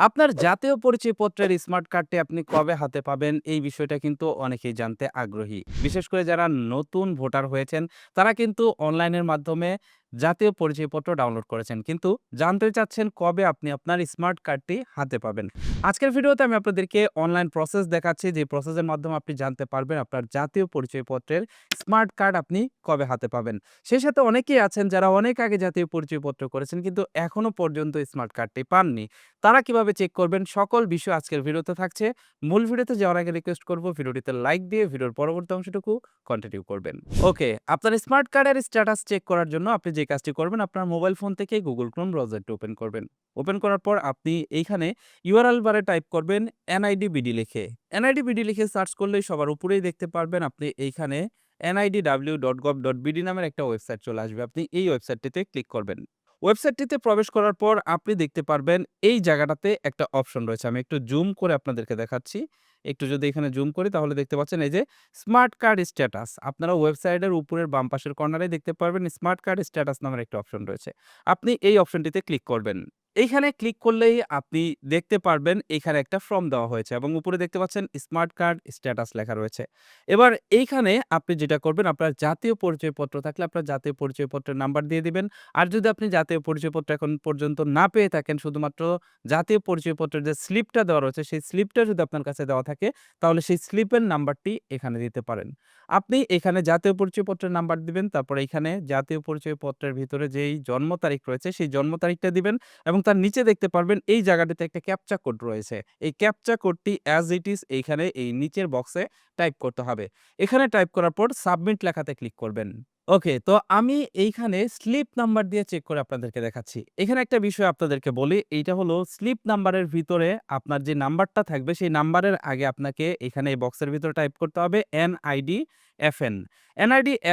আপনার জাতীয় পরিচয়পত্রের স্মার্ট কার্ডটি আপনি কবে হাতে পাবেন এই বিষয়টা কিন্তু অনেকেই জানতে আগ্রহী। বিশেষ করে যারা নতুন ভোটার হয়েছেন, তারা কিন্তু অনলাইনের মাধ্যমে জাতীয় পরিচয়পত্র ডাউনলোড করেছেন। কিন্তু জানতে চাচ্ছেন কবে আপনি আপনার স্মার্ট কার্ডটি হাতে পাবেন। আজকের ভিডিওতে আমি আপনাদেরকে অনলাইন প্রসেস দেখাচ্ছি যে প্রসেসের মাধ্যমে আপনি জানতে পারবেন আপনার জাতীয় পরিচয়পত্রের স্মার্ট কার্ড আপনি কবে হাতে পাবেন। সেই সাথে অনেকেই আছেন যারা অনেক আগে জাতীয় পরিচয়পত্র করেছেন কিন্তু এখনও পর্যন্ত স্মার্ট কার্ডটি পাননি। তারা কীভাবে চেক করবেন সকল বিষয় আজকের ভিডিওতে থাকছে। মূল ভিডিওতে যাওয়ার আগে রিকোয়েস্ট করব ভিডিওটিতে লাইক দিয়ে ভিডিওর পরবর্তী অংশটুকু কন্টিনিউ করবেন। ওকে, আপনার স্মার্ট কার্ডের স্ট্যাটাস চেক করার জন্য আপনি যে কাজটি করবেন, আপনার মোবাইল ফোন থেকে গুগল ক্রোম ব্রাউজারটি ওপেন করবেন। ওপেন করার পর আপনি এইখানে ইউআরএল বারে টাইপ করবেন এনআইডি বিডি লিখে। এনআইডি বিডি লিখে সার্চ করলেই সবার উপরেই দেখতে পারবেন আপনি এইখানে NID W dot gov dot BD নামের একটা ওয়েবসাইট চলে আসবে। আপনি এই ওয়েবসাইটটিতে ক্লিক করবেন। ওয়েবসাইটটিতে প্রবেশ করার পর আপনি দেখতে পারবেন এই জায়গাটাতে একটা অপশন রয়েছে। আমি একটু জুম করে আপনাদেরকে দেখাচ্ছি। একটু যদি এখানে জুম করি তাহলে দেখতে পাচ্ছেন এই যে স্মার্ট কার্ড স্ট্যাটাস। আপনারা ওয়েবসাইটের উপরের বাম পাশের কর্নারে দেখতে পারবেন স্মার্ট কার্ড স্ট্যাটাস নামের একটা অপশন রয়েছে। আপনি এই অপশনটিতে ক্লিক করবেন। এইখানে ক্লিক করলেই আপনি দেখতে পারবেন এখানে একটা ফর্ম দেওয়া হয়েছে এবং উপরে দেখতে পাচ্ছেন স্মার্ট কার্ড স্ট্যাটাস লেখা রয়েছে। এবার এইখানে আপনি যেটা করবেন, আপনার জাতীয় পরিচয়পত্র থাকলে আপনার জাতীয় পরিচয়পত্রের নাম্বার দিয়ে দিবেন। আর যদি আপনি জাতীয় পরিচয়পত্র এখন পর্যন্ত না পেয়ে থাকেন, শুধুমাত্র জাতীয় পরিচয়পত্রের যে স্লিপটা দেওয়া রয়েছে, সেই স্লিপটা যদি আপনার কাছে দেওয়া থাকে, তাহলে সেই স্লিপের নাম্বারটি এখানে দিতে পারেন। আপনি এখানে জাতীয় পরিচয়পত্রের নাম্বার দিবেন। তারপরে এখানে জাতীয় পরিচয়পত্রের ভিতরে যেই জন্ম তারিখ রয়েছে, সেই জন্ম তারিখটা দিবেন এবং তার নিচে দেখতে পারবেন এই জায়গাটিতে একটা ক্যাপচা কোড রয়েছে। এই ক্যাপচা কোডটি অ্যাজ ইট ইজ এইখানে এই নিচের বক্সে টাইপ করতে হবে। এখানে টাইপ করার পর সাবমিট লেখাতে ক্লিক করবেন। ওকে, তো আমি এইখানে স্লিপ নাম্বার দিয়ে চেক করে আপনাদেরকে দেখাচ্ছি। এখানে একটা বিষয় আপনাদেরকে বলি, এইটা হলো স্লিপ নাম্বারের ভিতরে আপনার যে নাম্বারটা থাকবে সেই নাম্বারের আগে আপনাকে এখানে এই বক্সের ভিতরে টাইপ করতে হবে NIDFN।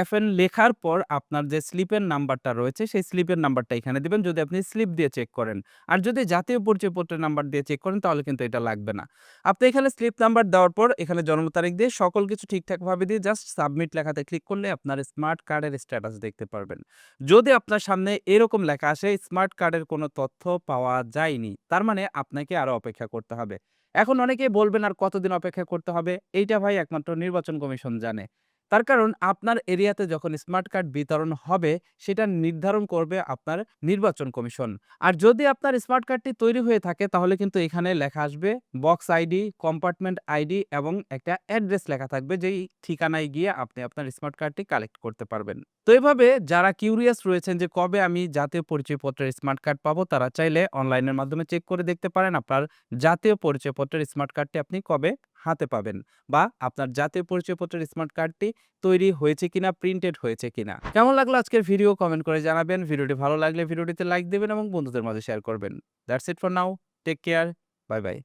এফএন লেখার পর আপনার যে স্লিপের নাম্বারটা রয়েছে সেই স্লিপের নাম্বারটা এখানে দিবেন যদি আপনি স্লিপ দিয়ে চেক করেন। আর যদি জাতীয় পরিচয়পত্রের নাম্বার দিয়ে চেক করেন তাহলে কিন্তু এটা লাগবে না। আপনি এখানে স্লিপ নাম্বার দেওয়ার পর এখানে জন্ম তারিখ দিয়ে সকল কিছু ঠিকঠাকভাবে দিয়ে জাস্ট সাবমিট লেখাতে ক্লিক করলে আপনার স্মার্ট কার্ডের স্ট্যাটাস দেখতে পারবেন। যদি আপনার সামনে এরকম লেখা আসে স্মার্ট কার্ডের কোনো তথ্য পাওয়া যায়নি, তার মানে আপনাকে আরও অপেক্ষা করতে হবে। এখন অনেকেই বলবেন আর কতদিন অপেক্ষা করতে হবে? এইটা ভাই একমাত্র নির্বাচন কমিশন জানে। তার কারণ আপনার এরিয়াতে যখন স্মার্ট কার্ড বিতরণ হবে সেটা নির্ধারণ করবে আপনার নির্বাচন কমিশন। আর যদি আপনার স্মার্ট কার্ডটি তৈরি হয়ে থাকে তাহলে কিন্তু এখানে লেখা আসবে বক্স আইডি, কম্পার্টমেন্ট আইডি এবং একটা অ্যাড্রেস লেখা থাকবে যেই ঠিকানায় গিয়ে আপনি আপনার স্মার্ট কার্ডটি কালেক্ট করতে পারবেন। তো এভাবে যারা কিউরিয়াস রয়েছেন যে কবে আমি জাতীয় পরিচয়পত্রের স্মার্ট কার্ড পাবো তারা চাইলে অনলাইনের মাধ্যমে চেক করে দেখতে পারেন আপনার জাতীয় পরিচয়পত্রের স্মার্ট কার্ডটি আপনি কবে হাতে পাবেন বা আপনার জাতীয় পরিচয়পত্রের স্মার্ট কার্ডটি তৈরি হয়েছে কিনা, প্রিন্টেড হয়েছে কিনা। কেমন লাগল আজকের ভিডিও কমেন্ট করে জানাবেন। ভিডিওটি ভালো লাগলে ভিডিওটিতে লাইক দেবেন এবং বন্ধুদের মাঝে শেয়ার করবেন। That's it for now. Take care. Bye, bye.